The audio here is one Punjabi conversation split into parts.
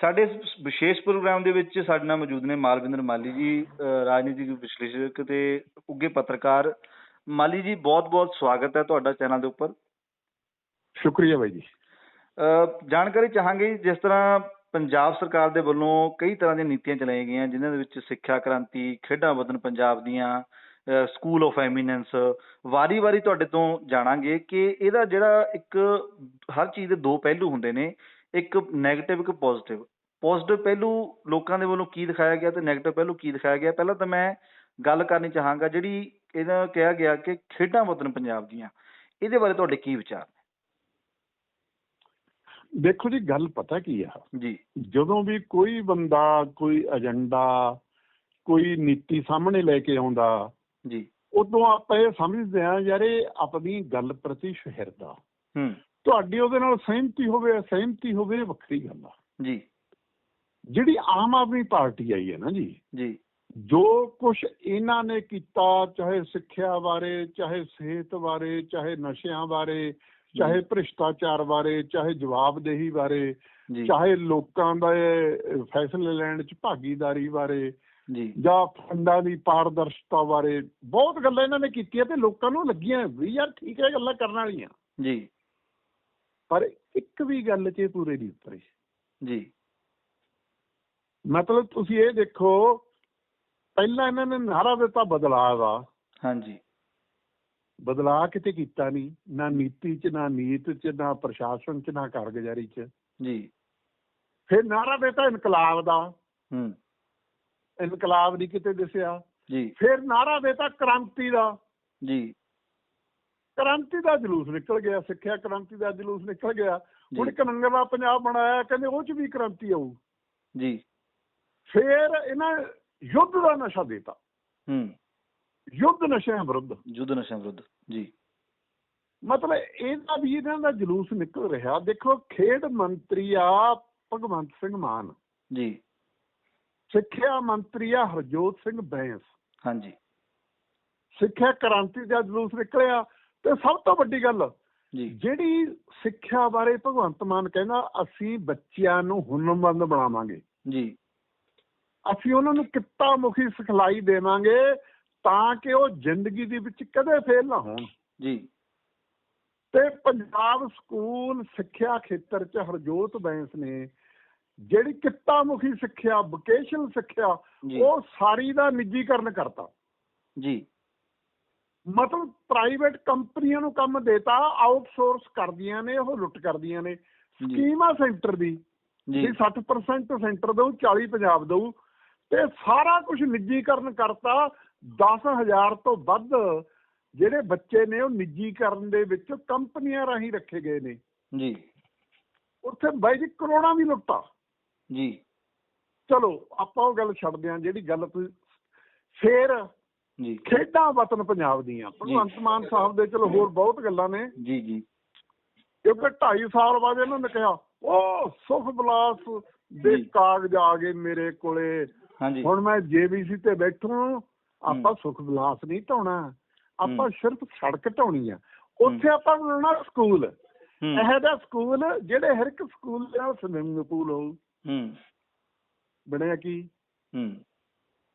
ਸਾਡੇ ਇਸ ਵਿਸ਼ੇਸ਼ ਪ੍ਰੋਗਰਾਮ ਦੇ ਵਿੱਚ ਸਾਡੇ ਨਾਲ ਮੌਜੂਦ ਨੇ ਮਾਲਵਿੰਦਰ ਮਾਲੀ ਜੀ ਰਾਜਨੀਤਿਕ ਵਿਸ਼ਲੇਸ਼ਕ ਤੇ ਉੱਗੇ ਪੱਤਰਕਾਰ। ਮਾਲੀ ਜੀ ਬਹੁਤ-ਬਹੁਤ ਸਵਾਗਤ ਹੈ ਤੁਹਾਡਾ ਚੈਨਲ ਦੇ ਉੱਪਰ। ਸ਼ੁਕਰੀਆ ਬਾਈ ਜੀ। ਜਾਣਕਾਰੀ ਚਾਹਾਂਗੇ ਜਿਸ ਤਰ੍ਹਾਂ ਪੰਜਾਬ ਸਰਕਾਰ ਦੇ ਵੱਲੋਂ ਕਈ ਤਰ੍ਹਾਂ ਦੀਆਂ ਨੀਤੀਆਂ ਚਲਾਈਆਂ ਗਈਆਂ ਜਿਨ੍ਹਾਂ ਦੇ ਵਿੱਚ ਸਿੱਖਿਆ ਕ੍ਰਾਂਤੀ ਖੇਡਾਂ ਵਤਨ ਪੰਜਾਬ ਦੀਆਂ ਸਕੂਲ ਆਫ ਐਮੀਨੈਂਸ ਵਾਰੀ-ਵਾਰੀ ਤੁਹਾਡੇ ਤੋਂ ਜਾਣਾਂਗੇ ਕਿ ਇਹਦਾ ਜਿਹੜਾ ਇੱਕ ਹਰ ਚੀਜ਼ ਦੇ ਦੋ ਪਹਿਲੂ ਹੁੰਦੇ ਨੇ। ਇੱਕ 네ਗੇਟਿਵ ਇੱਕ ਪੋਜ਼ਿਟਿਵ ਪੋਜ਼ਿਟਿਵ ਪਹਿਲੂ ਲੋਕਾਂ ਦੇ ਵੱਲੋਂ ਕੀ ਦਿਖਾਇਆ ਗਿਆ ਤੇ 네ਗੇਟਿਵ ਪਹਿਲੂ ਕੀ ਦਿਖਾਇਆ ਗਿਆ? ਪਹਿਲਾਂ ਤਾਂ ਮੈਂ ਗੱਲ ਕਰਨੀ ਚਾਹਾਂਗਾ ਜਿਹੜੀ ਇਹਦਾ ਕਿਹਾ ਗਿਆ ਕਿ ਖੇਡਾਂ ਵਤਨ ਪੰਜਾਬ ਦੀਆਂ। ਇਹਦੇ ਬਾਰੇ ਤੁਹਾਡੇ ਕੀ ਵਿਚਾਰ ਦੇਖੋ ਜੀ ਗੱਲ ਪਤਾ ਕੀ ਆ? ਨੇ ਜੀ। ਜਦੋਂ ਵੀ ਕੋਈ ਬੰਦਾ ਕੋਈ ਏਜੰਡਾ ਕੋਈ ਨੀਤੀ ਸਾਹਮਣੇ ਲੈ ਕੇ ਆਉਂਦਾ ਜੀ। ਉਦੋਂ ਆਪਾਂ ਇਹ ਸਮਝਦੇ ਆ ਯਾਰ ਇਹ ਆਪਣੀ ਗੱਲ ਪ੍ਰਤੀ ਸ਼ਹਿਰਦਾ। ਹੂੰ। ਤੁਹਾਡੀ ਉਹਦੇ ਨਾਲ ਸਹਿਮਤੀ ਹੋਵੇ ਅਸਹਿਮਤੀ ਹੋਵੇ ਵੱਖਰੀ ਗੱਲ ਆ। ਜੀ। ਜਿਹੜੀ ਆਮ ਆਦਮੀ ਪਾਰਟੀ ਆਈ ਹੈ ਨਾ ਜੀ ਜੀ। ਜੋ ਕੁਝ ਇਹਨਾਂ ਨੇ ਕੀਤਾ ਚਾਹੇ ਸਿੱਖਿਆ ਬਾਰੇ ਚਾਹੇ ਸਿਹਤ ਬਾਰੇ ਚਾਹੇ ਨਸ਼ਿਆਂ ਬਾਰੇ ਚਾਹੇ ਭ੍ਰਿਸ਼ਟਾਚਾਰ ਬਾਰੇ ਚਾਹੇ ਜਵਾਬਦੇਹੀ ਬਾਰੇ ਚਾਹੇ ਲੋਕਾਂ ਦਾ ਫੈਸਲੇ ਲੈਣ ਚ ਭਾਗੀਦਾਰੀ ਬਾਰੇ ਜੀ। ਜਾਂ ਫੰਡਾਂ ਦੀ ਪਾਰਦਰਸ਼ਤਾ ਬਾਰੇ ਬਹੁਤ ਗੱਲਾਂ ਇਹਨਾਂ ਨੇ ਕੀਤੀਆਂ ਤੇ ਲੋਕਾਂ ਨੂੰ ਲੱਗੀਆਂ ਵੀ ਯਾਰ ਠੀਕ ਹੈ ਗੱਲਾਂ ਕਰਨ ਵਾਲੀਆਂ। ਜੀ। ਪਰ ਇੱਕ ਵੀ ਗੱਲ 'ਚ ਪੂਰੇ ਨਹੀਂ ਉਤਰੇ। ਜੀ। ਮਤਲਬ ਤੁਸੀਂ ਇਹ ਦੇਖੋ ਪਹਿਲਾਂ ਇਹਨਾਂ ਨੇ ਨਾਰਾ ਦਿੱਤਾ ਬਦਲਾਅ ਦਾ। ਹਾਂਜੀ। ਬਦਲਾਅ ਕਿਤੇ ਕੀਤਾ ਨਹੀਂ ਨਾ ਨੀਤੀ 'ਚ ਨਾ ਨੀਤ 'ਚ ਨਾ ਪ੍ਰਸ਼ਾਸਨ 'ਚ ਨਾ ਕਾਰਗੁਜ਼ਾਰੀ 'ਚ। ਜੀ। ਫਿਰ ਨਾਰਾ ਦਿੱਤਾ ਇਨਕਲਾਬ ਦਾ। ਹੂੰ। ਇਨਕਲਾਬ ਨਹੀਂ ਕਿਤੇ ਦਿਸਿਆ। ਜੀ। ਫਿਰ ਨਾਰਾ ਦਿੱਤਾ ਕ੍ਰਾਂਤੀ ਦਾ। ਜੀ। ਕ੍ਰਾਂਤੀ ਦਾ ਜਲੂਸ ਨਿਕਲ ਗਿਆ ਸਿੱਖਿਆ ਕ੍ਰਾਂਤੀ ਦਾ ਜਲੂਸ ਨਿਕਲ ਗਿਆ। ਹੁਣ ਜੀ ਇੱਕ ਨੰਗਲਾ ਪੰਜਾਬ ਬਣਾਇਆ ਕਹਿੰਦੇ ਉਹ 'ਚ ਵੀ ਕ੍ਰਾਂਤੀ ਆਊ। ਜੀ। ਫਿਰ ਇਹਨਾਂ ਯੁੱਧ ਦਾ ਨਸ਼ਾ ਦਿੱਤਾ। ਹੂੰ। ਯੁੱਧ ਨਸ਼ਿਆਂ ਵਿਰੁੱਧ। ਜੁੱਧ ਨਸ਼ਾ ਵਿਰੁੱਧ ਜੀ। ਮਤਲਬ ਇਹਦਾ ਵੀ ਇਹਨਾਂ ਦਾ ਜਲੂਸ ਨਿਕਲ ਰਿਹਾ। ਦੇਖੋ ਖੇਡ ਮੰਤਰੀ ਆ ਭਗਵੰਤ ਸਿੰਘ ਮਾਨ। ਜੀ। ਸਿੱਖਿਆ ਮੰਤਰੀ ਆ ਹਰਜੋਤ ਸਿੰਘ ਬੈਂਸ। ਹਾਂਜੀ। ਸਿੱਖਿਆ ਕ੍ਰਾਂਤੀ ਦਾ ਜਲੂਸ ਨਿਕਲਿਆ। ਤੇ ਸਭ ਤੋਂ ਵੱਡੀ ਗੱਲ ਜਿਹੜੀ ਸਿੱਖਿਆ ਬਾਰੇ ਭਗਵੰਤ ਮਾਨ ਕਹਿੰਦਾ ਅਸੀਂ ਬੱਚਿਆਂ ਨੂੰ ਹੁਨਰਮੰਦ ਬਣਾਵਾਂਗੇ। ਜੀ। ਅਸੀਂ ਉਹਨਾਂ ਨੂੰ ਕਿੱਤਾ ਮੁਖੀ ਸਿਖਲਾਈ ਦੇਵਾਂਗੇ ਤਾਂ ਕਿ ਉਹ ਜ਼ਿੰਦਗੀ ਦੇ ਵਿੱਚ ਕਦੇ ਫੇਲ ਨਾ ਹੋਣ। ਜੀ। ਤੇ ਪੰਜਾਬ ਸਕੂਲ ਸਿੱਖਿਆ ਖੇਤਰ ਚ ਹਰਜੋਤ ਬੈਂਸ ਨੇ ਜਿਹੜੀ ਕਿੱਤਾ ਮੁਖੀ ਸਿੱਖਿਆ ਵੋਕੇਸ਼ਨਲ ਸਿੱਖਿਆ ਉਹ ਸਾਰੀ ਦਾ ਨਿੱਜੀਕਰਨ ਕਰਤਾ। ਜੀ। ਮਤਲਬ ਪ੍ਰਾਈਵੇਟ ਕੰਪਨੀਆਂ ਨੂੰ ਕੰਮ ਦੇਤਾ ਆਊਟਸੋਰਸ ਕਰਦੀਆਂ ਨੇ ਉਹ ਲੁੱਟ ਕਰਦੀਆਂ ਨੇ। ਸਕੀਮ ਆ ਸੈਂਟਰ ਦੀ ਜੀ। ਵੀ 60% ਸੈਂਟਰ ਦਊ 40 ਪੰਜਾਬ ਦਊ। ਤੇ ਸਾਰਾ ਕੁਝ ਨਿੱਜੀਕਰਨ ਕਰਤਾ 10000 ਤੋਂ ਵੱਧ ਜਿਹੜੇ ਬੱਚੇ ਨੇ ਉਹ ਨਿੱਜੀਕਰਨ ਦੇ ਵਿੱਚ ਕੰਪਨੀਆਂ ਰਾਹੀਂ ਰੱਖੇ ਗਏ ਨੇ। ਜੀ। ਉੱਥੇ ਬਾਈ ਜੀ ਕਰੋੜਾਂ ਦੀ ਲੁੱਟਾ। ਜੀ। ਚਲੋ ਆਪਾਂ ਉਹ ਗੱਲ ਛੱਡਦੇ ਹਾਂ ਜਿਹੜੀ ਗੱਲ ਤੁਸੀਂ ਫੇਰ ਜੀ। ਖੇਡਾਂ ਵਤਨ ਪੰਜਾਬ ਦੀਆਂ। ਭਗਵੰਤ ਮਾਨ ਸਾਹਿਬ ਦੇ ਚਲੋ ਹੋਰ ਬਹੁਤ ਗੱਲਾਂ ਨੇ। ਜੀ ਜੀ। ਕਿਉਂਕਿ 2.5 ਸਾਲ ਬਾਅਦ ਇਹਨਾਂ ਨੇ ਕਿਹਾ ਉਹ ਸੁਖ ਬਲਾਸ ਦੇ। ਕਾਗਜ਼ ਆ ਗਏ ਮੇਰੇ ਕੋਲੇ। ਹਾਂਜੀ। ਹੁਣ ਮੈਂ ਜੇਬੀਸੀ ਤੇ ਬੈਠੂ ਆਪਾਂ ਸੁਖ ਵਿਲਾਸ ਨਹੀਂ ਢਾਉਣਾ। ਆਪਾਂ ਸਿਰਫ ਸੜਕ ਢਾਉਣੀ ਆ। ਉੱਥੇ ਆਪਾਂ ਬਣਾਉਣਾ ਸਕੂਲ। ਇਹ ਦਾ ਸਕੂਲ ਜਿਹੜੇ ਹਰ ਇੱਕ ਸਕੂਲ ਦੇ ਨਾਲ ਸਵਿਮਿੰਗ ਪੂਲ ਹੋਊ। ਹੂੰ। ਬਣਿਆ ਕੀ? ਹੂੰ।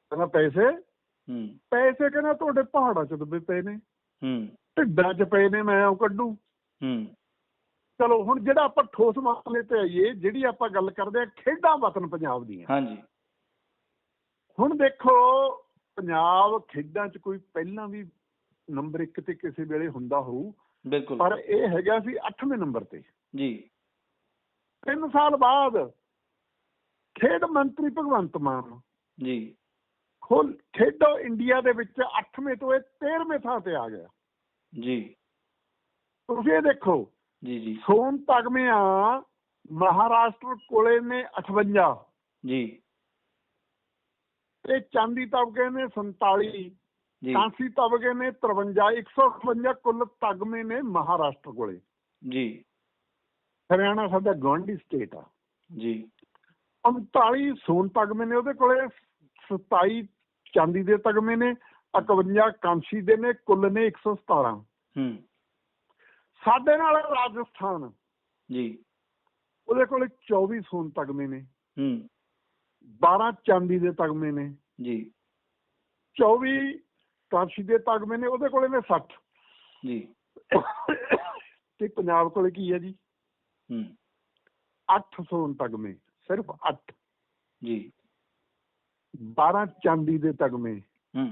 ਕਹਿੰਦਾ ਪੈਸੇ ਹੂੰ। ਪੈਸੇ ਕਹਿੰਦਾ ਤੁਹਾਡੇ ਪਹਾੜਾਂ 'ਚ ਦੱਬੇ ਪਏ ਨੇ। ਹੂੰ। ਢਿੱਡਾਂ 'ਚ ਪਏ ਨੇ ਮੈਂ ਉਹ ਕੱਢੂ। ਹੂੰ। ਚਲੋ ਹੁਣ ਜਿਹੜਾ ਆਪਾਂ ਠੋਸ ਮਾਮਲੇ ਤੇ ਆਈਏ ਜਿਹੜੀ ਆਪਾਂ ਗੱਲ ਕਰਦੇ ਆ ਖੇਡਾਂ ਵਤਨ ਪੰਜਾਬ ਦੀਆਂ। ਹਾਂਜੀ। ਹੁਣ ਦੇਖੋ ਪੰਜਾਬ ਖੇਡਾਂ 'ਚ ਕੋਈ ਪਹਿਲਾਂ ਵੀ ਨੰਬਰ 1 ਤੇ ਕਿਸੇ ਵੇਲੇ ਹੁੰਦਾ ਹੋਊ। ਬਿਲਕੁਲ। ਪਰ ਇਹ ਹੈਗਾ ਸੀ 8ਵੇਂ ਨੰਬਰ ਤੇ। ਜੀ। 3 ਸਾਲ ਬਾਅਦ ਖੇਡ ਮੰਤਰੀ ਭਗਵੰਤ ਮਾਨ ਜੀ। ਖੋਲ ਖੇਡੋ ਇੰਡੀਆ ਦੇ ਵਿੱਚ 8ਵੇਂ ਤੋਂ ਇਹ 13ਵੇਂ ਥਾਂ ਤੇ ਆ ਗਿਆ। ਜੀ। ਤੁਸੀਂ ਇਹ ਦੇਖੋ ਜੀ ਜੀ। ਸੋਨ ਤਗਮਿਆਂ ਮਹਾਰਾਸ਼ਟਰ ਕੋਲੇ ਨੇ 58 ਜੀ। ਤੇ ਚਾਂਦੀ ਤਬਕੇ ਨੇ 47 ਜੀ। ਕਾਂਸੀ ਤਬਕੇ ਨੇ 53 158 ਕੁੱਲ ਤਗਮੇ ਨੇ ਮਹਾਰਾਸ਼ਟਰ ਕੋਲੇ। ਜੀ। ਹਰਿਆਣਾ ਸਾਡਾ ਗਵਾਂਢੀ ਸਟੇਟ ਆ। ਜੀ। 39 ਸੋਨ ਤਗਮੇ ਨੇ ਉਹਦੇ ਕੋਲੇ 27 ਚਾਂਦੀ ਦੇ ਤਗਮੇ ਨੇ 51 ਕਾਂਸੀ ਦੇ ਨੇ ਕੁੱਲ ਨੇ 117 ਹੂੰ। ਸਾਡੇ ਨਾਲ ਰਾਜਸਥਾਨ। ਜੀ। ਉਹਦੇ ਕੋਲੇ 24 ਸੋਨ ਤਗਮੇ ਨੇ। ਹੂੰ। 12 ਚਾਂਦੀ ਦੇ ਤਗਮੇ ਨੇ। ਜੀ। 24 ਕਾਂਸੀ ਦੇ ਤਗਮੇ ਨੇ ਉਹਦੇ ਕੋਲੇ ਨੇ 60 ਜੀ। ਤੇ ਪੰਜਾਬ ਕੋਲੇ ਕੀ ਹੈ ਜੀ? ਹੂੰ। 8 ਸੋਨ ਤਗਮੇ ਸਿਰਫ 8 ਜੀ। 12 ਚਾਂਦੀ ਦੇ ਤਗਮੇ। ਹੂੰ।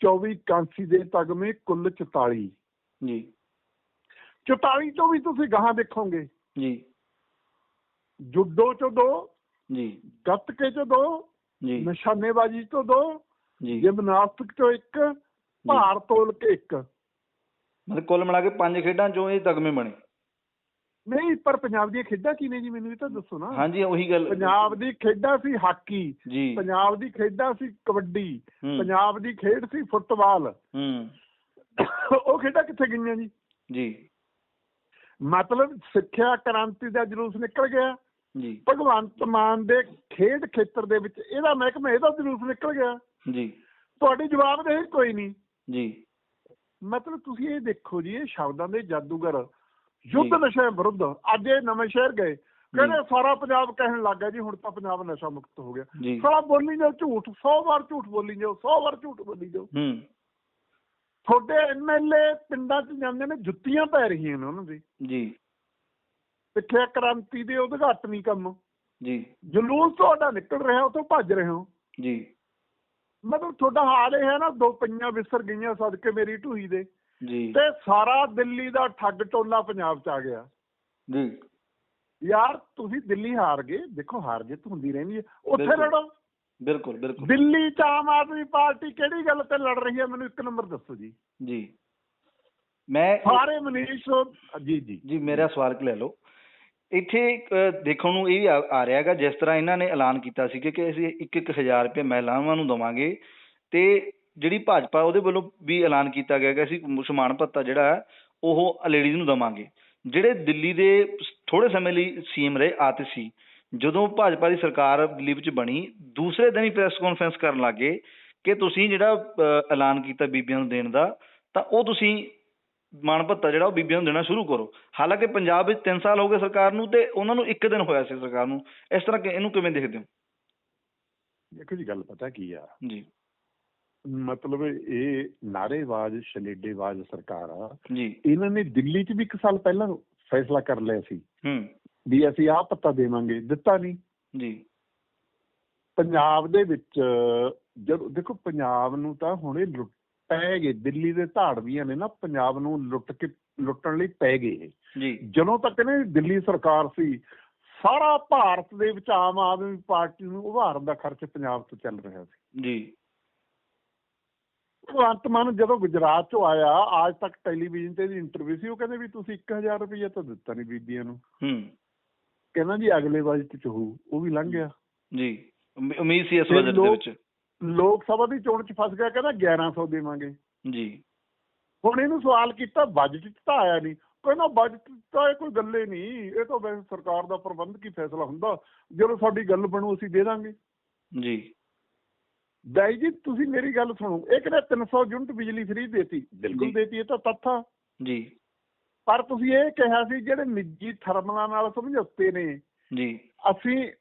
24 ਕਾਂਸੀ ਦੇ ਤਗਮੇ ਕੁੱਲ 44 ਜੀ। 44 ਤੋਂ ਵੀ ਤੁਸੀਂ ਗਾਹਾਂ ਦੇਖੋਗੇ। ਜੀ। ਜੁੱਡੋ ਚੋਂ ਦੋ ਜੀ। ਗੱਤਕੇ ਚੋਂ ਦੋ ਜੀ। ਨਿਸ਼ਾਨੇਬਾਜ਼ੀ ਤੋਂ ਦੋ ਜੀ। ਜਿਮਨਾਸਟਿਕ ਚੋਂ ਇੱਕ ਭਾਰ ਤੋਲ ਕੇ ਇੱਕ। ਮਤਲਬ ਕੁੱਲ ਮਿਲਾ ਕੇ ਪੰਜ ਖੇਡਾਂ ਚੋਂ ਇਹ ਤਗਮੇ ਬਣੇ। ਨਹੀਂ ਪਰ ਪੰਜਾਬ ਦੀਆਂ ਖੇਡਾਂ ਕੀ ਨੇ ਜੀ ਮੈਨੂੰ ਵੀ ਤਾਂ ਦੱਸੋ ਨਾ। ਹਾਂਜੀ ਉਹੀ ਗੱਲ। ਪੰਜਾਬ ਦੀ ਖੇਡਾਂ ਸੀ ਹਾਕੀ ਪੰਜਾਬ ਦੀ ਖੇਡਾਂ ਸੀ ਕਬੱਡੀ ਪੰਜਾਬ ਦੀ ਖੇਡ ਸੀ ਫੁੱਟਬਾਲ। ਹੂੰ। ਉਹ ਖੇਡਾਂ ਕਿੱਥੇ ਗਈਆਂ ਜੀ? ਜੀ। ਮਤਲਬ ਸਿੱਖਿਆ ਕ੍ਰਾਂਤੀ ਦਾ ਜਲੂਸ ਨਿਕਲ ਗਿਆ। ਜੀ। ਭਗਵੰਤ ਮਾਨ ਦੇ ਖੇਡ ਖੇਤਰ ਦੇ ਵਿੱਚ ਇਹਦਾ ਮਹਿਕਮਾ ਇਹਦਾ ਜਲੂਸ ਨਿਕਲ ਗਿਆ। ਜੀ। ਤੁਹਾਡੀ ਜਵਾਬ ਦੇ ਕੋਈ ਨਹੀਂ। ਜੀ। ਮਤਲਬ ਤੁਸੀਂ ਇਹ ਦੇਖੋ ਜੀ ਇਹ ਸ਼ਬਦਾਂ ਦੇ ਜਾਦੂਗਰ ਯੁੱਧ। ਨਸ਼ੇ ਵਿਰੁੱਧ। ਅੱਜ ਇਹ ਨਵੇਂ ਸ਼ਹਿਰ ਗਏ। ਕਹਿੰਦੇ ਸਾਰਾ ਪੰਜਾਬ ਕਹਿਣ ਲੱਗ ਜੀ ਹੁਣ ਤਾਂ ਪੰਜਾਬ ਨਸ਼ਾ ਮੁਕਤ ਹੋ ਗਿਆ। ਸਾਰਾ ਬੋਲੀ ਜਾਓ ਝੂਠ। 100 ਵਾਰ ਝੂਠ ਬੋਲੀ ਜਾਓ 100 ਵਾਰ ਝੂਠ ਬੋਲੀ ਜਾਓ। ਹੂੰ। ਤੁਹਾਡੇ ਐਮਐਲਏ ਪਿੰਡਾਂ 'ਚ ਜਾਂਦੇ ਨੇ ਜੁੱਤੀਆਂ ਪੈ ਰਹੀਆਂ ਨੇ ਉਹਨਾਂ ਦੀ। ਜੀ। ਸਿੱਖਿਆ ਕ੍ਰਾਂਤੀ ਦੇ ਉਦਘਾਟਨੀ ਕੰਮ। ਜੀ। ਜਲੂਸ ਤੁਹਾਡਾ ਨਿਕਲ ਰਿਹਾ ਉਤੋਂ ਭੱਜ ਰਹੇ ਹੋ। ਜੀ। ਮਤਲਬ ਤੁਹਾਡਾ ਹਾਲ ਇਹ ਹੈ ਨਾ ਦੋ ਪਈਆਂ ਵਿਸਰ ਗਈਆਂ ਸਦਕੇ ਮੇਰੀ ਢੂਹੀ ਦੇ। ਜੀ। ਤੇ ਸਾਰਾ ਦਿੱਲੀ ਦਾ ਠੱਗ ਟੋਲਾ ਪੰਜਾਬ 'ਚ ਆ ਗਿਆ। ਜੀ। ਯਾਰ ਤੁਸੀਂ ਦਿੱਲੀ ਹਾਰ ਗਏ। ਦੇਖੋ ਹਾਰ ਜਿੱਤ ਹੁੰਦੀ ਰਹਿੰਦੀ ਹੈ। ਉੱਥੇ। ਲੜੋ। ਬਿਲਕੁਲ ਬਿਲਕੁਲ। ਦਿੱਲੀ 'ਚ ਆਮ ਆਦਮੀ ਪਾਰਟੀ ਕਿਹੜੀ ਗੱਲ ਤੇ ਲੜ ਰਹੀ ਹੈ? ਮੈਨੂੰ ਇੱਕ ਨੰਬਰ ਦੱਸੋ ਜੀ। ਜੀ। ਮੈਂ ਸਾਰੇ ਮਨੀਸ਼ ਜੀ ਜੀ। ਜੀ ਮੇਰਾ ਸਵਾਲ ਲੈ ਲਓ। ਇੱਥੇ ਦੇਖਣ ਨੂੰ ਇਹ ਵੀ ਆ ਰਿਹਾ ਹੈਗਾ ਜਿਸ ਤਰ੍ਹਾਂ ਇਹਨਾਂ ਨੇ ਐਲਾਨ ਕੀਤਾ ਸੀ ਕਿ ਅਸੀਂ 1-1000 ਰੁਪਏ ਮਹਿਲਾਵਾਂ ਨੂੰ ਦਵਾਂਗੇ ਤੇ ਜਿਹੜੀ ਭਾਜਪਾ ਉਹਦੇ ਵੱਲੋਂ ਵੀ ਐਲਾਨ ਕੀਤਾ ਗਿਆ ਕਿ ਅਸੀਂ ਮੁਸਲਮਾਨ ਭੱਤਾ ਜਿਹੜਾ ਹੈ ਉਹ ਲੇਡੀਜ਼ ਨੂੰ ਦਵਾਂਗੇ। ਜਿਹੜੇ ਦਿੱਲੀ ਦੇ ਥੋੜੇ ਸਮੇਂ ਲਈ ਸੀਐਮ ਰਹੇ ਆਤਿਸ਼ੀ ਜਦੋਂ ਭਾਜਪਾ ਦੀ ਸਰਕਾਰ ਦਿੱਲੀ ਵਿੱਚ ਬਣੀ ਦੂਸਰੇ ਦਿਨ ਹੀ ਪ੍ਰੈਸ ਕਾਨਫਰੰਸ ਕਰਨ ਲੱਗੇ ਕਿ ਤੁਸੀਂ ਜਿਹੜਾ ਐਲਾਨ ਕੀਤਾ ਬੀਬੀਆਂ ਨੂੰ ਦੇਣ ਦਾ ਤਾਂ ਉਹ ਤੁਸੀਂ ਮਾਣ ਭੱਤਾ ਜਿਹੜਾ ਉਹ ਬੀਬੀਆਂ ਨੂੰ ਦੇਣਾ ਸ਼ੁਰੂ ਕਰੋ। ਹਾਲਾਂਕਿ ਪੰਜਾਬ ਵਿੱਚ 3 ਸਾਲ ਹੋ ਗਏ ਸਰਕਾਰ ਨੂੰ ਤੇ ਉਹਨਾਂ ਨੂੰ ਇੱਕ ਦਿਨ ਹੋਇਆ ਸੀ ਸਰਕਾਰ ਨੂੰ। ਇਸ ਤਰ੍ਹਾਂ ਕਿ ਇਹਨੂੰ ਕਿਵੇਂ ਦੇਖਦੇ ਹੋ? ਦੇਖੋ ਜੀ ਗੱਲ ਪਤਾ ਕੀ ਆ? ਜੀ। ਮਤਲਬ ਇਹ ਨਾਰੇਬਾਜ਼ ਸ਼ਲੇਡੇਬਾਜ਼ ਸਰਕਾਰ ਆ। ਜੀ। ਇਹਨਾਂ ਨੇ ਦਿੱਲੀ 'ਚ ਵੀ ਇੱਕ ਸਾਲ ਪਹਿਲਾਂ ਫੈਸਲਾ ਕਰ ਲਿਆ ਸੀ। ਹੂੰ। ਵੀ ਅਸੀਂ ਆਹ ਪੱਤਾ ਦੇਵਾਂਗੇ। ਦਿੱਤਾ ਨਹੀਂ। ਜੀ। ਪੰਜਾਬ ਦੇ ਵਿੱਚ ਜਦੋਂ ਦੇਖੋ ਪੰਜਾਬ ਨੂੰ ਤਾਂ ਹੁਣੇ ਲੁੱਟ ਪੈ ਗਏ। ਦਿੱਲੀ ਦੇ ਧਾੜਵੀਆਂ ਨੇ ਨਾ ਪੰਜਾਬ ਨੂੰ ਲੁੱਟ ਕੇ ਲੁੱਟਣ ਲਈ ਪੈ ਗਏ ਜੀ। ਜਦੋਂ ਤੱਕ ਨੇ ਦਿੱਲੀ ਸਰਕਾਰ ਸੀ ਸਾਰਾ ਭਾਰਤ ਦੇ ਵਿੱਚ ਆਮ ਆਦਮੀ ਪਾਰਟੀ ਨੂੰ ਉਭਾਰਨ ਦਾ ਖਰਚ ਪੰਜਾਬ ਤੋਂ ਚੱਲ ਰਿਹਾ ਸੀ। ਜੀ। ਭਗਵੰਤ ਮਾਨ ਜਦੋਂ ਗੁਜਰਾਤ ਚੋਂ ਆਇਆ ਅੱਜ ਤੱਕ ਟੈਲੀਵਿਜ਼ਨ ਤੇ ਦੀ ਇੰਟਰਵਿਊ ਸੀ ਉਹ ਕਹਿੰਦੇ ਵੀ ਤੁਸੀਂ 1000 ਰੁਪਈਆ ਤਾਂ ਦਿੱਤਾ ਨਹੀਂ ਬੀਬੀਆਂ ਨੂੰ। ਹੂੰ। ਕਹਿੰਦਾ ਜੀ ਅਗਲੇ ਬਜਟ ਚ ਹੋਊ ਉਹ ਵੀ ਲੰਘ ਗਿਆ। ਜੀ ਉਮੀ- ਉਮੀਦ ਸੀ ਇਸ ਬਜਟ ਦੇ ਵਿੱਚ। ਲੋਕ ਸਭਾ ਦੀ ਚੋਣ ਚ ਫਸ ਗਿਆ ਕਹਿੰਦਾ 1100 ਦੇਵਾਂਗੇ। ਜੀ। ਹੁਣ ਇਹਨੂੰ ਸਵਾਲ ਕੀਤਾ ਬਜਟ ਚ ਤਾਂ ਆਇਆ ਨਹੀਂ ਕਹਿੰਦਾ ਬਜਟ ਤਾਂ ਇਹ ਕੋਈ ਗੱਲੇ ਨਹੀਂ ਇਹ ਤਾਂ ਵੈਸੇ ਸਰਕਾਰ ਦਾ ਪ੍ਰਬੰਧਕੀ ਫੈਸਲਾ ਹੁੰਦਾ ਜਦੋਂ ਸਾਡੀ ਗੱਲ ਬਣੂ ਅਸੀਂ ਦੇ ਦਾਂਗੇ। ਜੀ। ਬਾਈ ਜੀ ਤੁਸੀਂ ਮੇਰੀ ਗੱਲ ਸੁਣੋ। ਇਹ ਕਹਿੰਦਾ 300 ਯੂਨਿਟ ਬਿਜਲੀ ਫ੍ਰੀ ਦੇਤੀ। ਬਿਲਕੁਲ। ਦੇਤੀ ਇਹ ਤਾਂ ਤੱਥ ਆ। ਜੀ। ਪਰ ਤੁਸੀਂ ਇਹ ਕਿਹਾ ਸੀ ਜਿਹੜੇ ਨਿੱਜੀ ਥਰਮਲਾਂ ਨਾਲ ਸਮਝੌਤੇ ਨੇ। ਜੀ। ਅਸੀਂ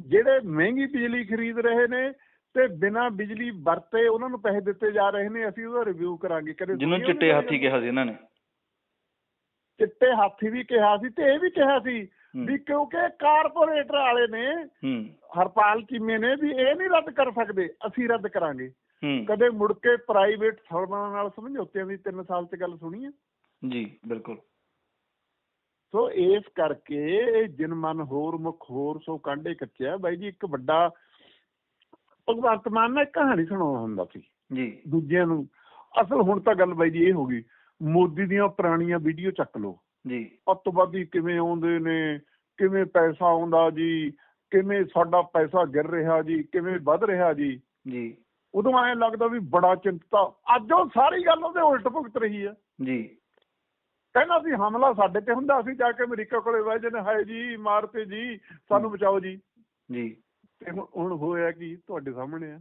ਜਿਹੜੇ ਮਹਿੰਗੀ ਬਿਜਲੀ ਖਰੀਦ ਰਹੇ ਨੇ ਤੇ ਬਿਨਾਂ ਬਿਜਲੀ ਵਰਤੇ ਉਹਨਾਂ ਨੂੰ ਪੈਸੇ ਦਿੱਤੇ ਜਾ ਰਹੇ ਨੇ ਅਸੀਂ ਉਹਦਾ ਰਿਵਿਊ ਕਰਾਂਗੇ। ਕਦੇ ਜਿਹਨੂੰ ਚਿੱਟੇ ਹਾਥੀ ਕਿਹਾ ਸੀ ਇਹਨਾਂ ਨੇ। ਚਿੱਟੇ ਹਾਥੀ ਵੀ ਕਿਹਾ ਸੀ ਤੇ ਇਹ ਵੀ ਕਿਹਾ ਸੀ ਵੀ ਕਿਉਂਕਿ ਕਾਰਪੋਰੇਟਰ ਵਾਲੇ ਨੇ ਹਰਪਾਲ ਚੀਮੇ ਨੇ ਵੀ ਇਹ ਨਹੀਂ ਰੱਦ ਕਰ ਸਕਦੇ ਅਸੀਂ ਰੱਦ ਕਰਾਂਗੇ। ਕਦੇ ਮੁੜ ਕੇ ਪ੍ਰਾਈਵੇਟ ਫਰਮਾਂ ਨਾਲ ਸਮਝੌਤਿਆਂ ਦੀ 3 ਸਾਲ ਚ ਗੱਲ ਸੁਣੀ ਹੈ ਜੀ ਬਿਲਕੁਲ। ਸੋ ਇਸ ਕਰਕੇ ਇਹ ਜਿਨ ਮਨ ਹੋਰ ਮੁਖ ਹੋਰ ਸੋ ਕਾਂਡੇ ਕੱਚਿਆ। ਬਾਈ ਜੀ ਇੱਕ ਵੱਡਾ ਭਗਵੰਤ ਮਾਨ ਨੇ ਕਹਾਣੀ ਸੁਣਾਉਂਦਾ ਹੁੰਦਾ ਸੀ। ਜੀ। ਦੂਜਿਆਂ ਨੂੰ। ਅਸਲ ਹੁਣ ਤਾਂ ਗੱਲ ਬਾਈ ਜੀ ਇਹ ਹੋ ਗਈ। ਮੋਦੀ ਦੀਆਂ ਪੁਰਾਣੀਆਂ ਵੀਡੀਓ ਚੱਕ ਲਓ। ਜੀ। ਅੱਤਵਾਦੀ ਕਿਵੇਂ ਆਉਂਦੇ ਨੇ ਕਿਵੇਂ ਪੈਸਾ ਆਉਂਦਾ ਜੀ ਕਿਵੇਂ ਸਾਡਾ ਪੈਸਾ ਗਿਰ ਰਿਹਾ ਜੀ ਕਿਵੇਂ ਵੱਧ ਰਿਹਾ ਜੀ। ਜੀ। ਉਦੋਂ ਐਂ ਲੱਗਦਾ ਵੀ ਬੜਾ ਚਿੰਤਾ। ਅੱਜ ਉਹ ਸਾਰੀ ਗੱਲ ਉਹਦੇ ਉਲਟ ਭੁਗਤ ਰਹੀ ਆ ਜੀ। ਕਹਿੰਦਾ ਸੀ ਹਮਲਾ ਸਾਡੇ ਤੇ ਹੁੰਦਾ ਸੀ ਜਾ ਕੇ ਅਮਰੀਕਾ ਕੋਲੇ ਬਹਿ ਜਨੇ ਹਾਏ ਜੀ ਮਾਰਤੇ ਜੀ ਸਾਨੂੰ ਬਚਾਓ ਜੀ। ਜੀ। ਤੇ ਹੁਣ- ਹੋਇਆ ਕੀ ਤੁਹਾਡੇ ਸਾਹਮਣੇ ਆ?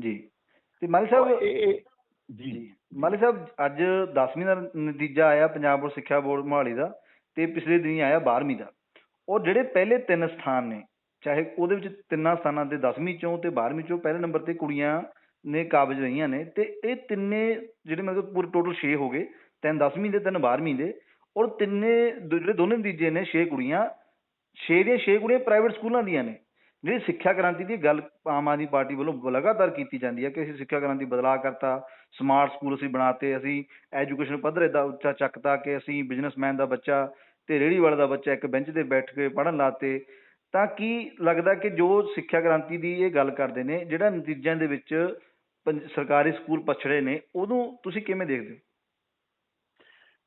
ਜੀ। ਤੇ ਮਾਲੀ ਸਾਹਿਬ ਜੀ। ਮਾਲੀ ਸਾਹਿਬ, ਅੱਜ 10ਵੀਂ ਦਾ ਨਤੀਜਾ ਆਇਆ ਪੰਜਾਬ ਬੋਰਡ ਸਿੱਖਿਆ ਬੋਰਡ ਮੋਹਾਲੀ ਦਾ ਤੇ ਪਿਛਲੇ ਦਿਨੀ ਆਇਆ 12ਵੀਂ ਦਾ। ਔਰ ਜਿਹੜੇ ਪਹਿਲੇ ਤਿੰਨ ਸਥਾਨ ਨੇ, ਚਾਹੇ ਉਹਦੇ ਵਿੱਚ ਤਿੰਨਾਂ ਸਥਾਨਾਂ ਤੇ 10ਵੀਂ ਚੋਂ ਤੇ 12ਵੀਂ ਚੋਂ ਪਹਿਲੇ ਨੰਬਰ ਤੇ ਕੁੜੀਆਂ ਨੇ ਕਾਬਜ ਰਹੀਆਂ ਨੇ ਤੇ ਇਹ ਤਿੰਨੇ ਜਿਹੜੇ ਮਤਲਬ ਪੂਰੇ ਟੋਟਲ 6 ਹੋ ਗਏ, ਤਿੰਨ 10ਵੀਂ ਦੇ, ਤਿੰਨ 12ਵੀਂ ਦੇ ਔਰ ਤਿੰਨੇ ਜਿਹੜੇ ਦੋਨੇ ਨਤੀਜੇ ਨੇ 6 ਕੁੜੀਆਂ 6 ਦੀਆਂ 6 ਕੁੜੀਆਂ ਪ੍ਰਾਈਵੇਟ ਸਕੂਲਾਂ ਦੀਆਂ ਨੇ। ਜਿਹੜੀ ਸਿੱਖਿਆ ਕ੍ਰਾਂਤੀ ਦੀ ਗੱਲ ਆਮ ਆਦਮੀ ਪਾਰਟੀ ਵੱਲੋਂ ਲਗਾਤਾਰ ਕੀਤੀ ਜਾਂਦੀ ਹੈ ਕਿ ਅਸੀਂ ਸਿੱਖਿਆ ਕ੍ਰਾਂਤੀ ਬਦਲਾਅ ਕਰਤਾ ਸਮਾਰਟ ਸਕੂਲ ਅਸੀਂ ਬਣਾਤੇ ਅਸੀਂ ਐਜੂਕੇਸ਼ਨ ਪੱਧਰ ਏਦਾਂ ਉੱਚਾ ਚੱਕਤਾ ਕਿ ਅਸੀਂ ਬਿਜ਼ਨਸਮੈਨ ਦਾ ਬੱਚਾ ਤੇ ਰੇਹੜੀ ਵਾਲੇ ਦਾ ਬੱਚਾ ਇੱਕ ਬੈਂਚ ਤੇ ਬੈਠ ਕੇ ਪੜ੍ਹਨ ਲਾਤੇ। ਤਾਂ ਕੀ ਲੱਗਦਾ ਕਿ ਜੋ ਸਿੱਖਿਆ ਕ੍ਰਾਂਤੀ ਦੀ ਇਹ ਗੱਲ ਕਰਦੇ ਨੇ ਜਿਹੜਾ ਨਤੀਜਿਆਂ ਦੇ ਵਿੱਚ ਸਰਕਾਰੀ ਸਕੂਲ ਪਛੜੇ ਨੇ ਉਦੋਂ ਤੁਸੀਂ ਕਿਵੇਂ ਦੇਖਦੇ ਹੋ?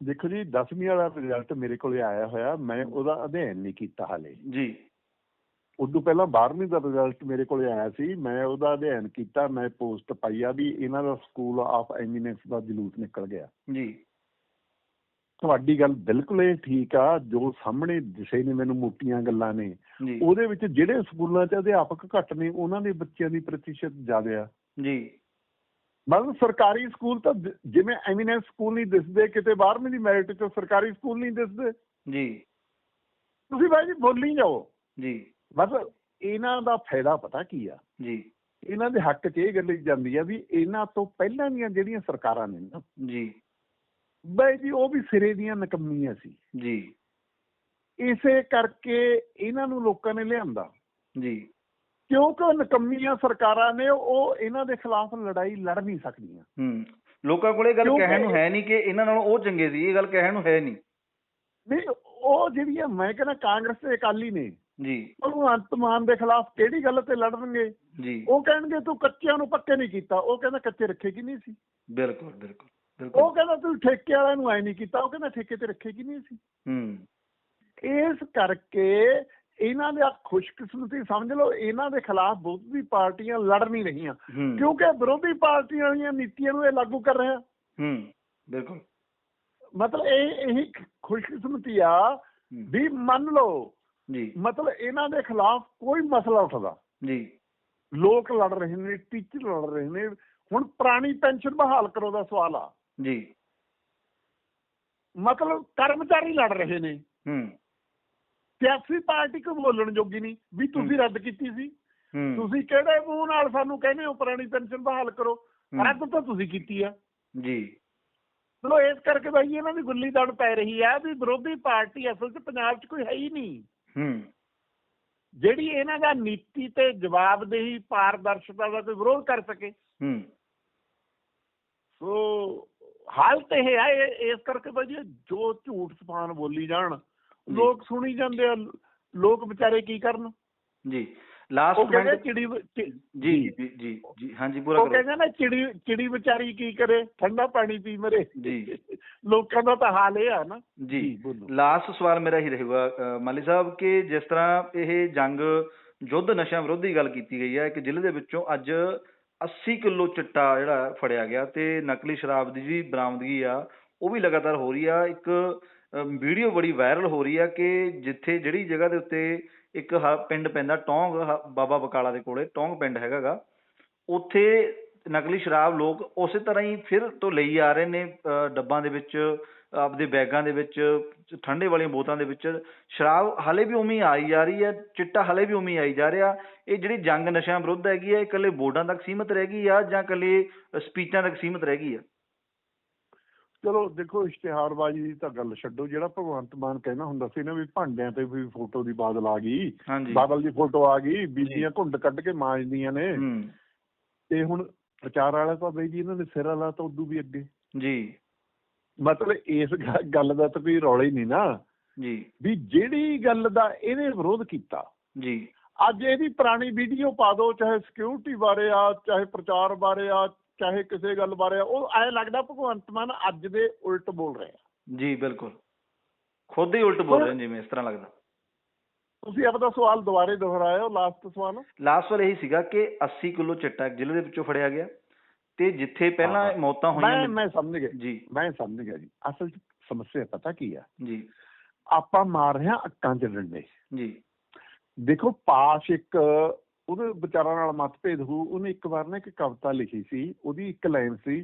ਦੇਖੋ ਜੀ 10ਵੀਂ ਵਾਲਾ ਰਿਜ਼ਲਟ ਮੇਰੇ ਕੋਲੇ ਆਇਆ ਹੋਇਆ ਮੈਂ ਉਹਦਾ ਅਧਿਐਨ ਨਹੀਂ ਕੀਤਾ ਹਾਲੇ। ਜੀ। ਉਦੋਂ ਪਹਿਲਾਂ 12ਵੀਂ ਦਾ ਰਿਜ਼ਲਟ ਮੇਰੇ ਕੋਲੇ ਆਇਆ ਸੀ। ਮੈਂ ਉਹਦਾ ਅਧਿਐਨ ਕੀਤਾ ਮੈਂ ਪੋਸਟ ਪਾਈ ਆ ਵੀ ਇਹਨਾਂ ਦਾ ਸਕੂਲ ਆਫ ਐਮੀਨੈਂਸ ਦਾ ਜਲੂਸ ਨਿਕਲ ਗਿਆ। ਜੀ। ਤੁਹਾਡੀ ਗੱਲ ਬਿਲਕੁਲ ਇਹ ਠੀਕ ਆ ਜੋ ਸਾਹਮਣੇ ਦਿਸੇ ਨੇ ਮੈਨੂੰ ਮੋਟੀਆਂ ਗੱਲਾਂ ਨੇ। ਉਹਦੇ ਵਿੱਚ ਜਿਹੜੇ ਸਕੂਲਾਂ 'ਚ ਅਧਿਆਪਕ ਘੱਟ ਨੇ ਉਹਨਾਂ ਦੇ ਬੱਚਿਆਂ ਦੀ ਪ੍ਰਤੀਸ਼ਤ ਜ਼ਿਆਦਾ ਆ। ਜੀ। ਮਤਲਬ ਸਰਕਾਰੀ ਸਕੂਲ ਤਾਂ ਜਿਵੇਂ ਐਮੀਨੈਂਸ ਸਕੂਲ ਨਹੀਂ ਦਿਸਦੇ ਕਿਤੇ 12ਵੀਂ ਦੀ ਮੈਰਿਟ 'ਚ ਸਰਕਾਰੀ ਸਕੂਲ ਨਹੀਂ ਦਿਸਦੇ। ਜੀ। ਤੁਸੀਂ ਬਾਈ ਜੀ ਬੋਲੀ ਜਾਓ। ਜੀ। ਮਤਲਬ ਇਹਨਾਂ ਦਾ ਫਾਇਦਾ ਪਤਾ ਕੀ ਆ? ਜੀ। ਇਹਨਾਂ ਦੇ ਹੱਕ 'ਚ ਇਹ ਗੱਲ ਜਾਂਦੀ ਆ ਵੀ ਇਹਨਾਂ ਤੋਂ ਪਹਿਲਾਂ ਦੀਆਂ ਜਿਹੜੀਆਂ ਸਰਕਾਰਾਂ ਨੇ ਨਾ ਜੀ। ਬਾਈ ਜੀ ਉਹ ਵੀ ਸਿਰੇ ਦੀਆਂ ਨਕਮੀਆਂ ਸੀ। ਜੀ। ਇਸੇ ਕਰਕੇ ਇਹਨਾਂ ਨੂੰ ਲੋਕਾਂ ਨੇ ਲਿਆਂਦਾ। ਜੀ। ਕਿਉਂਕਿ ਨਕਮੀਆਂ ਸਰਕਾਰਾਂ ਨੇ ਉਹ ਇਹਨਾਂ ਦੇ ਖਿਲਾਫ ਲੜਾਈ ਲੜ ਨਹੀਂ ਸਕਦੀਆਂ। ਹੂੰ। ਲੋਕਾਂ ਕੋਲ ਗੱਲ ਕਹਿਣ ਨੂੰ ਹੈ ਨਹੀਂ ਕਿ ਇਹਨਾਂ ਨਾਲੋਂ ਉਹ ਚੰਗੇ ਸੀ ਇਹ ਗੱਲ ਕਹਿਣ ਨੂੰ ਹੈ ਨਹੀਂ। ਨਹੀਂ ਉਹ ਜਿਹੜੀਆਂ ਮੈਂ ਕਹਿੰਦਾ ਕਾਂਗਰਸ ਤੇ ਅਕਾਲੀ ਨੇ ਜੀ। ਭਗਵੰਤ ਮਾਨ ਦੇ ਖਿਲਾਫ ਕਿਹੜੀ ਗੱਲ ਤੇ ਲੜਨਗੇ? ਜੀ। ਉਹ ਕਹਿਣਗੇ ਤੂੰ ਕੱਚਿਆਂ ਨੂੰ ਪੱਕੇ ਨਹੀਂ ਕੀਤਾ। ਉਹ ਕਹਿੰਦਾ ਕੱਚੇ ਰੱਖੇ ਕਿ ਨਹੀਂ ਸੀ? ਬਿਲਕੁਲ ਬਿਲਕੁਲ ਉਹ ਕਹਿੰਦਾ ਤੂੰ ਠੇਕੇ ਵਾਲਿਆਂ ਨੂੰ ਐ ਨਹੀਂ ਕੀਤਾ। ਉਹ ਕਹਿੰਦਾ ਠੇਕੇ ਤੇ ਰੱਖੇ ਕਿ ਨਹੀਂ ਸੀ? ਹੂੰ। ਇਸ ਕਰਕੇ ਇਹਨਾਂ ਦੇ ਖੁਸ਼ਕਿਸਮਤੀ ਸਮਝ ਲਓ ਇਹਨਾਂ ਦੇ ਖਿਲਾਫ ਵਿਰੋਧੀ ਪਾਰਟੀਆਂ ਲੜ ਨਹੀਂ ਰਹੀਆਂ। ਕਿਉਂਕਿ ਵਿਰੋਧੀ ਪਾਰਟੀਆਂ ਦੀਆਂ ਨੀਤੀਆਂ ਨੂੰ ਇਹ ਲਾਗੂ ਕਰ ਰਿਹਾ ਹੂੰ ਬਿਲਕੁਲ। ਮਤਲਬ ਇਹ ਇਹੀ ਖੁਸ਼ਕਿਸਮਤੀ ਆ ਵੀ ਮੰਨ ਲਓ ਜੀ। ਮਤਲਬ ਇਹਨਾਂ ਦੇ ਖਿਲਾਫ ਕੋਈ ਮਸਲਾ ਉੱਠਦਾ। ਜੀ। ਲੋਕ ਲੜ ਰਹੇ ਨੇ ਟੀਚਰ ਲੜ ਰਹੇ ਨੇ। ਹੁਣ ਪੁਰਾਣੀ ਪੈਨਸ਼ਨ ਬਹਾਲ ਕਰੋ ਦਾ ਸਵਾਲ ਆ। ਜੀ। ਮਤਲਬ ਕਰਮਚਾਰੀ ਲੜ ਰਹੇ ਨੇ। ਹੂੰ। ਸਿਆਸੀ ਪਾਰਟੀ ਕੋ ਬੋਲਣ ਜੋਗੀ ਨਹੀਂ ਵੀ ਤੁਸੀਂ। ਰੱਦ ਕੀਤੀ ਸੀ। ਤੁਸੀਂ ਕਿਹੜੇ ਮੂੰਹ ਨਾਲ ਸਾਨੂੰ ਕਹਿੰਦੇ ਹੋ ਪੁਰਾਣੀ ਪੈਨਸ਼ਨ ਬਹਾਲ ਕਰੋ? ਰੱਦ ਤਾਂ ਤੁਸੀਂ ਕੀਤੀ ਆ। ਜੀ। ਚਲੋ ਇਸ ਕਰਕੇ ਭਾਈ ਇਹਨਾਂ ਦੀ ਗੁੱਲੀ ਦੜ ਪੈ ਰਹੀ ਆ ਵੀ ਵਿਰੋਧੀ ਪਾਰਟੀ ਅਸਲ 'ਚ ਪੰਜਾਬ 'ਚ ਕੋਈ ਹੈ ਹੀ ਨਹੀਂ। ਹੂੰ। ਜਿਹੜੀ ਇਹਨਾਂ ਦਾ ਨੀਤੀ ਤੇ ਜਵਾਬਦੇਹੀ ਪਾਰਦਰਸ਼ਤਾ ਦਾ ਕੋਈ ਵਿਰੋਧ ਕਰ ਸਕੇ। ਹੂੰ। ਸੋ ਹਾਲਤ ਇਹ ਹੈ ਇਸ ਕਰਕੇ ਭਾਈ ਜੀ ਝੂਠ ਸਫਾਨ ਬੋਲੀ ਜਾਣ ਲੋਕ ਸੁਣੀ ਜਾਂਦੇ ਆ ਲੋਕ ਵਿਚਾਰੇ ਕੀ ਕਰਨ? ਜੀ। ਲਾਸਟ ਪੁਆਇੰਟ ਚਿੜੀ ਵ- ਜੀ ਜੀ। ਜੀ ਜੀ ਹਾਂਜੀ ਪੂਰਾ ਉਹ ਕਰੋ। ਕਹਿੰਦੇ ਨਾ ਚਿੜੀ ਚਿੜੀ ਵਿਚਾਰੀ ਕੀ ਕਰੇ? ਠੰਡਾ ਪਾਣੀ ਪੀ ਮਰੇ। ਜੀ। ਲੋਕਾਂ ਦਾ ਤਾਂ ਹਾਲ ਇਹ ਆ ਨਾ। ਜੀ ਲਾਸਟ ਸਵਾਲ ਮੇਰਾ ਹੀ ਰਹੇਗਾ ਮਾਲੀ ਸਾਹਿਬ ਕਿ ਜਿਸ ਤਰ੍ਹਾਂ ਇਹ ਜੰਗ ਯੁੱਧ ਨਸ਼ਿਆਂ ਵਿਰੋਧੀ ਗੱਲ ਕੀਤੀ ਗਈ ਹੈ ਕਿ ਜ਼ਿਲ੍ਹੇ ਦੇ ਵਿੱਚੋਂ ਅੱਜ 80 ਕਿਲੋ ਚਿੱਟਾ ਜਿਹੜਾ ਫੜਿਆ ਗਿਆ ਤੇ ਨਕਲੀ ਸ਼ਰਾਬ ਦੀ ਜਿਹੜੀ ਬਰਾਮਦਗੀ ਆ ਉਹ ਵੀ ਲਗਾਤਾਰ ਹੋ ਰਹੀ ਆ। ਇੱਕ ਵੀਡੀਓ ਬੜੀ ਵਾਇਰਲ ਹੋ ਰਹੀ ਆ ਕਿ ਜਿੱਥੇ ਜਿਹੜੀ ਜਗ੍ਹਾ ਦੇ ਉੱਤੇ ਇੱਕ ਹ- ਪਿੰਡ ਪੈਂਦਾ ਟੌਂਗ, ਹ- ਬਾਬਾ ਬਕਾਲਾ ਦੇ ਕੋਲੇ, ਟੌਂਗ ਪਿੰਡ ਹੈਗਾ ਗਾ ਉੱਥੇ ਨਕਲੀ ਸ਼ਰਾਬ ਲੋਕ ਉਸੇ ਤਰ੍ਹਾਂ ਹੀ ਫਿਰ ਤੋਂ ਲਈ ਆ ਰਹੇ ਨੇ ਅਹ ਡੱਬਾਂ ਦੇ ਵਿੱਚ, ਆਪਦੇ ਬੈਗਾਂ ਦੇ ਵਿੱਚ, ਠੰਡੇ ਵਾਲੀਆਂ ਬੋਤਲਾਂ ਦੇ ਵਿੱਚ। ਸ਼ਰਾਬ ਹਲੇ ਵੀ ਉਵੇਂ ਹੀ ਆਈ ਜਾ ਰਹੀ ਹੈ, ਚਿੱਟਾ ਹਲੇ ਵੀ ਉਵੇਂ ਹੀ ਆਈ ਜਾ ਰਿਹਾ। ਇਹ ਜਿਹੜੀ ਜੰਗ ਨਸ਼ਿਆਂ ਵਿਰੁੱਧ ਹੈਗੀ ਹੈ, ਇਹ ਇਕੱਲੇ ਬੋਰਡਾਂ ਤੱਕ ਸੀਮਤ ਰਹਿ ਗਈ ਆ ਜਾਂ ਇਕੱਲੇ ਸਪੀਚਾਂ ਤੱਕ ਸੀਮਤ ਰਹਿ ਗਈ ਆ? ਚਲੋ ਦੇਖੋ ਇਸ਼ਤਿਹਾਰਬਾਜ਼ੀ ਦੀ ਤਾਂ ਗੱਲ ਛੱਡੋ ਜਿਹੜਾ ਭਗਵੰਤ ਮਾਨ ਕਹਿੰਦਾ ਹੁੰਦਾ ਸੀ ਨਾ ਵੀ ਭਾਂਡਿਆਂ ਤੇ ਵੀ ਫੋਟੋ ਦੀ ਬਾਦਲ ਆ ਗਈ ਬਾਦਲ ਦੀ ਫੋਟੋ ਆ ਗਈ ਬੀਬੀਆਂ ਘੁੰਡ ਕੱਢ ਕੇ ਮਾਂਜਦੀਆਂ ਨੇ। ਤੇ ਹੁਣ ਪ੍ਰਚਾਰ ਵਾਲਾ ਤਾਂ ਬਈ ਜੀ ਇਹਨਾਂ ਦੇ ਸਿਰ ਵਾਲਾ ਤਾਂ ਉਦੋਂ ਵੀ ਅੱਗੇ। ਜੀ। ਮਤਲਬ ਇਸ ਗੱਲ ਦਾ ਤਾਂ ਕੋਈ ਰੌਲਾ ਹੀ ਨਹੀਂ ਨਾ। ਜੀ। ਵੀ ਜਿਹੜੀ ਗੱਲ ਦਾ ਇਹਨੇ ਵਿਰੋਧ ਕੀਤਾ। ਜੀ। ਅੱਜ ਇਹਦੀ ਪੁਰਾਣੀ ਵੀਡੀਓ ਪਾ ਦਿਓ ਚਾਹੇ ਸਿਕਿਉਰਿਟੀ ਬਾਰੇ ਆ ਚਾਹੇ ਪ੍ਰਚਾਰ ਬਾਰੇ ਆ ਚਾਹੇ ਕਿਸੇ ਗੱਲ ਬਾਰੇ ਆ ਉਹ ਐ ਲੱਗਦਾ ਭਗਵੰਤ ਮਾਨ ਅੱਜ ਦੇ ਉਲਟ ਬੋਲ ਰਿਹਾ ਜੀ ਬਿਲਕੁਲ। ਖੁਦ ਹੀ ਉਲਟ ਬੋਲ ਰਹੇ ਨੇ ਜਿਵੇਂ ਇਸ ਤਰ੍ਹਾਂ ਲੱਗਦਾ। ਤੁਸੀਂ ਆਪਦਾ ਸਵਾਲ ਦੁਬਾਰੇ ਦੁਹਰਾਇਓ ਲਾਸਟ ਸਵਾਲ। ਲਾਸਟ ਵਾਰ ਇਹੀ ਸੀਗਾ ਕਿ 80 ਕਿਲੋ ਚਿੱਟਾ ਜ਼ਿਲ੍ਹੇ ਦੇ ਵਿੱਚੋਂ ਫੜਿਆ ਗਿਆ ਤੇ ਜਿੱਥੇ ਪਹਿਲਾਂ। ਮੌਤਾਂ ਹੋਈਆਂ ਮੈਂ ਮੈਂ ਸਮਝ ਗਿਆ। ਜੀ। ਮੈਂ ਸਮਝ ਗਿਆ ਜੀ। ਅਸਲ ਸਮੱਸਿਆ ਪਤਾ ਕੀ ਆ? ਜੀ। ਆਪਾਂ ਮਾਰ ਰਹੇ ਹਾਂ ਅੱਕਾਂ 'ਚ ਡੰਡੇ ਜੀ। ਦੇਖੋ ਪਾਸ਼ ਇੱਕ ਉਹਦੇ ਵਿਚਾਰਾਂ ਨਾਲ ਮਤਭੇਦ ਹੋ ਉਹਨੇ ਇੱਕ ਵਾਰ ਨਾ ਇੱਕ ਕਵਿਤਾ ਲਿਖੀ ਸੀ ਉਹਦੀ ਇੱਕ ਲਾਈਨ ਸੀ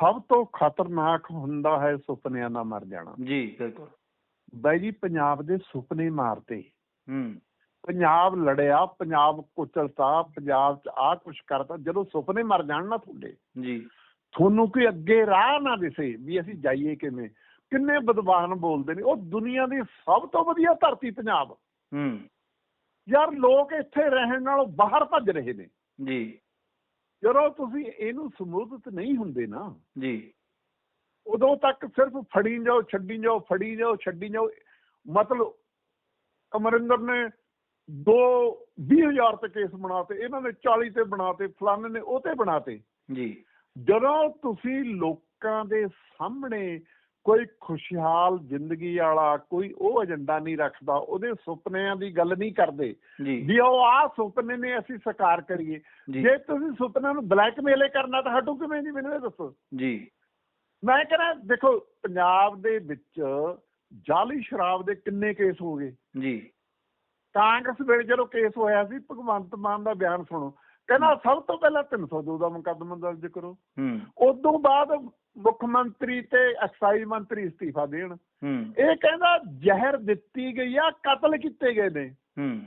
ਸਭ ਤੋਂ ਖਤਰਨਾਕ ਹੁੰਦਾ ਹੈ ਸੁਪਨਿਆਂ ਦਾ ਮਰ ਜਾਣਾ। ਜੀ ਬਿਲਕੁਲ। ਬਾਈ ਜੀ ਪੰਜਾਬ ਦੇ ਸੁਪਨੇ ਮਾਰਤੇ। ਹੂੰ। ਪੰਜਾਬ ਲੜਿਆ ਪੰਜਾਬ ਕੁਚਲਤਾ ਪੰਜਾਬ 'ਚ ਆਹ ਕੁਛ ਕਰਤਾ ਜਦੋਂ ਸੁਪਨੇ ਮਰ ਜਾਣ ਨਾ ਤੁਹਾਡੇ ਜੀ। ਤੁਹਾਨੂੰ ਕੋਈ ਅੱਗੇ ਰਾਹ ਨਾ ਦਿਸੇ ਵੀ ਅਸੀਂ ਜਾਈਏ ਕਿਵੇਂ? ਕਿੰਨੇ ਵਿਦਵਾਨ ਬੋਲਦੇ ਨੇ ਉਹ ਦੁਨੀਆ ਦੀ ਸਭ ਤੋਂ ਵਧੀਆ ਧਰਤੀ ਪੰਜਾਬ। ਹੂੰ। ਯਾਰ ਲੋਕ ਇੱਥੇ ਰਹਿਣ ਨਾਲੋਂ ਬਾਹਰ ਭੱਜ ਰਹੇ ਨੇ। ਜੀ। ਜਦੋਂ ਤੁਸੀਂ ਇਹਨੂੰ ਸਮੂਦਤ ਨਹੀਂ ਹੁੰਦੇ ਨਾ ਜੀ। ਉਦੋਂ ਤੱਕ ਸਿਰਫ ਫੜੀ ਜਾਓ ਛੱਡੀ ਜਾਓ ਫੜੀ ਜਾਓ ਛੱਡੀ ਜਾਓ। ਮਤਲਬ ਅਮਰਿੰਦਰ ਨੇ ਦੋ 20000 ਤੇ ਕੇਸ ਬਣਾਤੇ ਇਹਨਾਂ ਨੇ 40 ਤੇ ਬਣਾਤੇ ਫਲਾਣੇ ਨੇ ਉਹ ਤੇ ਬਣਾਤੇ। ਜੀ। ਜਦੋਂ ਤੁਸੀਂ ਲੋਕਾਂ ਦੇ ਸਾਹਮਣੇ ਕੋਈ ਖੁਸ਼ਹਾਲ ਜ਼ਿੰਦਗੀ ਵਾਲਾ ਕੋਈ ਉਹ ਏਜੰਡਾ ਨਹੀਂ ਰੱਖਦਾ ਉਹਦੇ ਸੁਪਨਿਆਂ ਦੀ ਗੱਲ ਨਹੀਂ ਕਰਦੇ। ਵੀ ਉਹ ਆਹ ਸੁਪਨੇ ਨੇ ਅਸੀਂ ਸਾਕਾਰ ਕਰੀਏ। ਜੀ। ਤੁਸੀਂ ਸੁਪਨਿਆਂ ਨੂੰ ਬਲੈਕਮੇਲ ਕਰਨਾ ਤਾਂ ਹਟੂ ਕਿਵੇਂ ਜੀ ਮੈਨੂੰ ਇਹ ਦੱਸੋ। ਜੀ। ਮੈਂ ਕਹਿੰਦਾ ਦੇਖੋ ਪੰਜਾਬ ਦੇ ਵਿੱਚ ਜਾਲੀ ਸ਼ਰਾਬ ਦੇ ਕਿੰਨੇ ਕੇਸ ਹੋ ਗਏ। ਜੀ। ਕਾਂਗਰਸ ਵੇਲੇ ਜਦੋਂ ਕੇਸ ਹੋਇਆ ਸੀ ਭਗਵੰਤ ਮਾਨ ਦਾ ਬਿਆਨ ਸੁਣੋ। ਕਹਿੰਦਾ ਸਭ ਤੋਂ ਪਹਿਲਾਂ 302 ਦਾ ਮੁਕੱਦਮਾ ਦਰਜ ਕਰੋ। ਹੂੰ। ਉਦੋਂ ਬਾਅਦ ਮੁੱਖ ਮੰਤਰੀ ਤੇ ਐਕਸਾਈਜ਼ ਮੰਤਰੀ ਅਸਤੀਫਾ ਦੇਣ। ਇਹ ਕਹਿੰਦਾ ਜ਼ਹਿਰ ਦਿੱਤੀ ਗਈ ਆ ਕਤਲ ਕੀਤੇ ਗਏ ਨੇ। ਹੂੰ।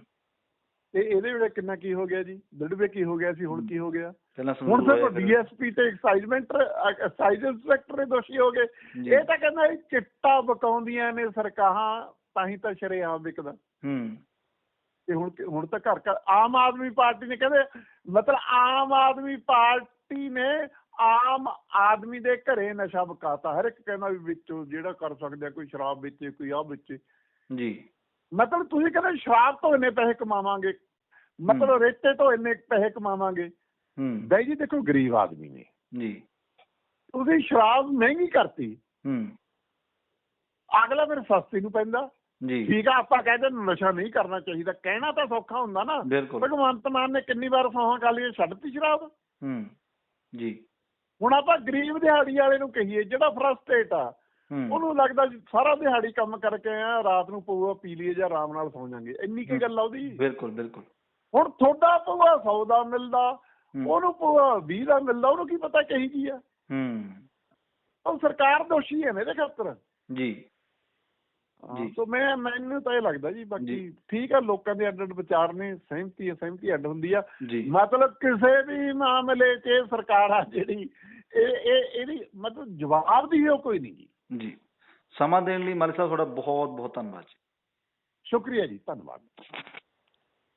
ਤੇ ਇਹਦੇ ਵੇਲੇ ਕਿੰਨਾ ਕੀ ਹੋ ਗਿਆ ਜੀ? ਦੜਵੇ ਕੀ ਹੋ ਗਿਆ ਸੀ? ਹੁਣ ਕੀ ਹੋ। ਗਿਆ? ਹੁਣ ਸਿਰਫ ਡੀਐਸਪੀ ਤੇ ਐਕਸਾਈਜ਼ਮੈਂਟ ਐਕਸਾਈਜ਼ ਇੰਸਪੈਕਟਰ ਦੋਸ਼ੀ ਹੋ ਗਏ। ਇਹ ਤਾਂ ਕਹਿੰਦਾ ਇਹ ਚਿੱਟਾ ਬਕਾਉਂਦੀਆਂ ਨੇ ਸਰਕਾਰਾਂ ਤਾਂ ਹੀ ਤਾਂ ਸ਼ਰੇਆਮ ਵਿਕਦਾ। ਹੂੰ। ਤੇ ਹੁਣ ਹੁਣ ਤਾਂ ਘਰ ਘਰ ਆਮ ਆਦਮੀ ਪਾਰਟੀ ਨੇ ਕਹਿੰਦੇ ਮਤਲਬ ਆਮ ਆਦਮੀ ਪਾਰਟੀ ਨੇ ਆਮ ਆਦਮੀ ਦੇ ਘਰੇ ਨਸ਼ਾ ਵਿਕਾਤਾ ਹਰ ਇੱਕ ਕਹਿੰਦਾ ਵੀ ਵਿੱਚੋਂ ਜਿਹੜਾ ਕਰ ਸਕਦੇ ਆ, ਕੋਈ ਸ਼ਰਾਬ ਵੇਚੇ ਕੋਈ ਆਹ ਵੇਚੇ। ਜੀ। ਮਤਲਬ ਤੁਸੀਂ ਕਹਿੰਦੇ ਸ਼ਰਾਬ ਤੋਂ ਇੰਨੇ ਪੈਸੇ ਕਮਾਵਾਂਗੇ ਮਤਲਬ ਰੇਤੇ ਤੋਂ ਇੰਨੇ ਪੈਸੇ ਕਮਾਵਾਂਗੇ। ਹੂੰ। ਬਾਈ ਜੀ ਦੇਖੋ ਗਰੀਬ ਆਦਮੀ ਨੇ। ਜੀ। ਤੁਸੀਂ ਸ਼ਰਾਬ ਮਹਿੰਗੀ ਕਰਤੀ। ਹੂੰ। ਅਗਲਾ ਫਿਰ ਸਸਤੀ ਨੂੰ ਪੈਂਦਾ। ਜੀ। ਠੀਕ ਆ ਆਪਾਂ ਕਹਿੰਦੇ ਨਸ਼ਾ ਨਹੀਂ ਕਰਨਾ ਚਾਹੀਦਾ। ਕਹਿਣਾ ਤਾਂ ਸੌਖਾ ਹੁੰਦਾ ਨਾ। ਬਿਲਕੁਲ। ਭਗਵੰਤ ਮਾਨ ਨੇ ਕਿੰਨੀ ਵਾਰ ਸੌਹਾਂ ਕਾਲੀਆਂ ਛੱਡਤੀ ਸ਼ਰਾਬ। ਹੂੰ। ਜੀ। ਹੁਣ ਆਪਾਂ ਗਰੀਬ ਦਿਹਾੜੀ ਵਾਲੇ ਨੂੰ ਕਹੀਏ ਜਿਹੜਾ ਫਰਸਟ੍ਰੇਟ ਆ ਉਹਨੂੰ ਲੱਗਦਾ ਸਾਰਾ ਦਿਹਾੜੀ ਕੰਮ ਕਰਕੇ ਆ ਰਾਤ ਨੂੰ ਪਊਆ ਪੀ ਲਈਏ ਜਾਂ ਆਰਾਮ ਨਾਲ ਸੌ ਜਾਾਂਗੇ। ਇੰਨੀ ਕੀ ਗੱਲ ਆ ਉਹਦੀ? ਬਿਲਕੁਲ ਬਿਲਕੁਲ। ਹੁਣ ਤੁਹਾਡਾ ਪਊਆ 100 ਦਾ ਮਿਲਦਾ ਉਹਨੂੰ ਪਊਆ 20 ਦਾ ਮਿਲਦਾ ਉਹਨੂੰ ਕੀ ਪਤਾ ਕਹੀ ਜੀ ਆ? ਹੂੰ। ਉਹ ਸਰਕਾਰ ਦੋਸ਼ੀ ਹੈ ਮੇਰੇ ਖਾਤਰ। ਜੀ। ਸੋ ਮੈਂ ਮੈਨੂੰ ਤਾਂ ਇਹ ਲੱਗਦਾ ਜੀ ਬਾਕੀ। ਠੀਕ ਆ ਲੋਕਾਂ ਦੇ ਅੱਡ ਅੱਡ ਵਿਚਾਰ ਨੇ ਸਹਿਮਤੀ ਹੈ ਸਹਿਮਤੀ ਅੱਡ ਹੁੰਦੀ ਆ। ਮਤਲਬ ਕਿਸੇ ਵੀ ਮਾਮਲੇ 'ਚ ਸਰਕਾਰ ਆ ਜਿਹੜੀ ਇਹ ਇਹ ਇਹਦੀ ਮਤਲਬ ਜਵਾਬ ਦੀ ਉਹ ਕੋਈ ਨਹੀਂ ਜੀ। ਜੀ। ਸਮਾਂ ਦੇਣ ਲਈ ਮਾਲੀ ਸਾਹਿਬ ਤੁਹਾਡਾ ਬਹੁਤ ਬਹੁਤ ਧੰਨਵਾਦ ਜੀ। ਸ਼ੁਕਰੀਆ ਜੀ ਧੰਨਵਾਦ।